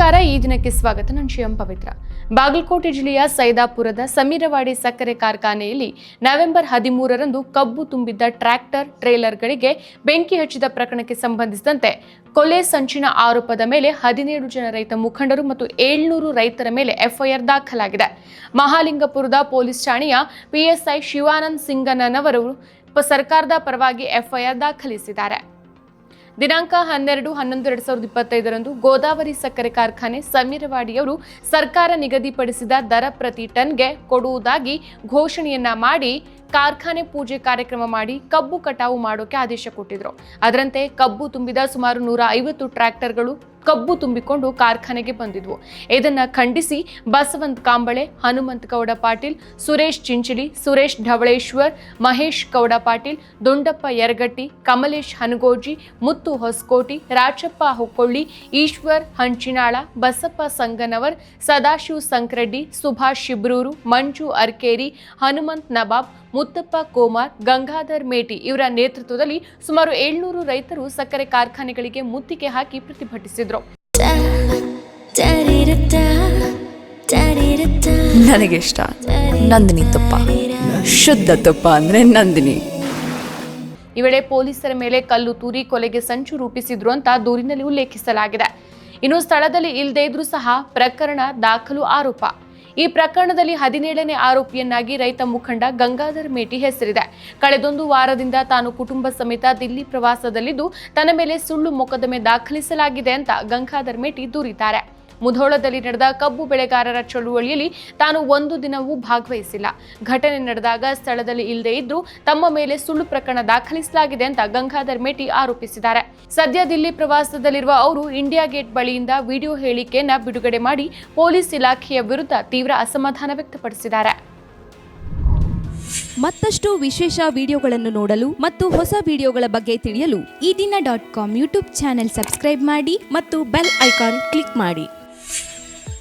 ನಮಸ್ಕಾರ, ಈ ದಿನಕ್ಕೆ ಸ್ವಾಗತ. ನಾನು ಶಿವಂ ಪವಿತ್ರ. ಬಾಗಲಕೋಟೆ ಜಿಲ್ಲೆಯ ಸೈದಾಪುರದ ಸಮೀರವಾಡಿ ಸಕ್ಕರೆ ಕಾರ್ಖಾನೆಯಲ್ಲಿ ನವೆಂಬರ್ ಹದಿಮೂರರಂದು ಕಬ್ಬು ತುಂಬಿದ್ದ ಟ್ರ್ಯಾಕ್ಟರ್, ಟ್ರೇಲರ್ಗಳಿಗೆ ಬೆಂಕಿ ಹಚ್ಚಿದ ಪ್ರಕರಣಕ್ಕೆ ಸಂಬಂಧಿಸಿದಂತೆ ಕೊಲೆ ಸಂಚಿನ ಆರೋಪದ ಮೇಲೆ ಹದಿನೇಳು ಜನ ರೈತ ಮುಖಂಡರು ಮತ್ತು ಏಳ್ನೂರು ರೈತರ ಮೇಲೆ ಎಫ್ಐಆರ್ ದಾಖಲಾಗಿದೆ. ಮಹಾಲಿಂಗಪುರದ ಪೊಲೀಸ್ ಠಾಣೆಯ ಪಿಎಸ್ಐ ಶಿವಾನಂದ್ ಸಿಂಗನವರು ಸರ್ಕಾರದ ಪರವಾಗಿ ಎಫ್ಐಆರ್ ದಾಖಲಿಸಿದ್ದಾರೆ. ದಿನಾಂಕ ಹನ್ನೆರಡು, ಹನ್ನೊಂದು, ಎರಡ್ ಸಾವಿರದ ಇಪ್ಪತ್ತೈದರಂದು ಗೋದಾವರಿ ಸಕ್ಕರೆ ಕಾರ್ಖಾನೆ ಸಮೀರವಾಡಿಯವರು ಸರ್ಕಾರ ನಿಗದಿಪಡಿಸಿದ ದರ ಪ್ರತಿ ಟನ್ಗೆ ಕೊಡುವುದಾಗಿ ಘೋಷಣೆಯನ್ನ ಮಾಡಿ ಕಾರ್ಖಾನೆ ಪೂಜೆ ಕಾರ್ಯಕ್ರಮ ಮಾಡಿ ಕಬ್ಬು ಕಟಾವು ಮಾಡೋಕೆ ಆದೇಶ ಕೊಟ್ಟಿದ್ರು. ಅದರಂತೆ ಕಬ್ಬು ತುಂಬಿದ ಸುಮಾರು ನೂರ ಐವತ್ತು ಟ್ರ್ಯಾಕ್ಟರ್ಗಳು ಕಬ್ಬು ತುಂಬಿಕೊಂಡು ಕಾರ್ಖಾನೆಗೆ ಬಂದಿದ್ವು. ಇದನ್ನು ಖಂಡಿಸಿ ಬಸವಂತ್ ಕಾಂಬಳೆ, ಹನುಮಂತ್ ಗೌಡ ಪಾಟೀಲ್, ಸುರೇಶ್ ಚಿಂಚಲಿ, ಸುರೇಶ್ ಢವಳೇಶ್ವರ್ ಮಹೇಶ್ ಗೌಡ ಪಾಟೀಲ್, ದುಂಡಪ್ಪ ಯರಗಟ್ಟಿ, ಕಮಲೇಶ್ ಹನಗೋಜಿ, ಮುತ್ತು ಹೊಸಕೋಟಿ, ರಾಚಪ್ಪ ಹೊಕ್ಕೊಳ್ಳಿ, ಈಶ್ವರ್ ಹಂಚಿನಾಳ, ಬಸಪ್ಪ ಸಂಗನವರ್, ಸದಾಶಿವ್ ಸಂಕ್ರೆಡ್ಡಿ, ಸುಭಾಷ್ ಶಿಬ್ರೂರು ಮಂಜು ಅರ್ಕೇರಿ, ಹನುಮಂತ್ ನವಾಬ್ ಮುತ್ತಪ್ಪ ಕೋಮಾರ್ ಗಂಗಾಧರ್ ಮೇಟಿ ಇವರ ನೇತೃತ್ವದಲ್ಲಿ ಸುಮಾರು ಏಳ್ನೂರು ರೈತರು ಸಕ್ಕರೆ ಕಾರ್ಖಾನೆಗಳಿಗೆ ಮುತ್ತಿಗೆ ಹಾಕಿ ಪ್ರತಿಭಟಿಸಿದ್ರು. ಇಷ್ಟ. ನಂದಿನಿ ತುಪ್ಪ. ಶುದ್ಧ ತುಪ್ಪ ಅಂದ್ರೆ ನಂದಿನಿ. ಈ ವೇಳೆ ಪೊಲೀಸರ ಮೇಲೆ ಕಲ್ಲು ತೂರಿ ಕೊಲೆಗೆ ಸಂಚು ರೂಪಿಸಿದ್ರು ಅಂತ ದೂರಿನಲ್ಲಿ ಉಲ್ಲೇಖಿಸಲಾಗಿದೆ. ಇನ್ನು ಸ್ಥಳದಲ್ಲಿ ಇಲ್ಲದೇ ಇದ್ರೂ ಸಹ ಪ್ರಕರಣ ದಾಖಲು ಆರೋಪ. ಈ ಪ್ರಕರಣದಲ್ಲಿ ಹದಿನೇಳನೇ ಆರೋಪಿಯನ್ನಾಗಿ ರೈತ ಮುಖಂಡ ಗಂಗಾಧರ್ ಮೇಟಿ ಹೆಸರಿದೆ. ಕಳೆದೊಂದು ವಾರದಿಂದ ತಾನು ಕುಟುಂಬ ಸಮೇತ ದಿಲ್ಲಿ ಪ್ರವಾಸದಲ್ಲಿದ್ದು, ತನ್ನ ಮೇಲೆ ಸುಳ್ಳು ಮೊಕದ್ದಮೆ ದಾಖಲಿಸಲಾಗಿದೆ ಅಂತ ಗಂಗಾಧರ್ ಮೇಟಿ ದೂರಿದ್ದಾರೆ. ಮುಧೋಳದಲ್ಲಿ ನಡೆದ ಕಬ್ಬು ಬೆಳೆಗಾರರ ಚಳುವಳಿಯಲ್ಲಿ ತಾನು ಒಂದು ದಿನವೂ ಭಾಗವಹಿಸಿಲ್ಲ. ಘಟನೆ ನಡೆದಾಗ ಸ್ಥಳದಲ್ಲಿ ಇಲ್ಲದೇ ಇದ್ದು ತಮ್ಮ ಮೇಲೆ ಸುಳ್ಳು ಪ್ರಕರಣ ದಾಖಲಿಸಲಾಗಿದೆ ಅಂತ ಗಂಗಾಧರ್ ಮೇಟಿ ಆರೋಪಿಸಿದ್ದಾರೆ. ಸದ್ಯ ದಿಲ್ಲಿ ಪ್ರವಾಸದಲ್ಲಿರುವ ಅವರು ಇಂಡಿಯಾ ಗೇಟ್ ಬಳಿಯಿಂದ ವಿಡಿಯೋ ಹೇಳಿಕೆಯನ್ನ ಬಿಡುಗಡೆ ಮಾಡಿ ಪೊಲೀಸ್ ಇಲಾಖೆಯ ವಿರುದ್ಧ ತೀವ್ರ ಅಸಮಾಧಾನ ವ್ಯಕ್ತಪಡಿಸಿದ್ದಾರೆ. ಮತ್ತಷ್ಟು ವಿಶೇಷ ವಿಡಿಯೋಗಳನ್ನು ನೋಡಲು ಮತ್ತು ಹೊಸ ವಿಡಿಯೋಗಳ ಬಗ್ಗೆ ತಿಳಿಯಲು ಈ ದಿನ dot com YouTube channel subscribe ಮಾಡಿ ಮತ್ತು ಬೆಲ್ ಐಕಾನ್ ಕ್ಲಿಕ್ ಮಾಡಿ.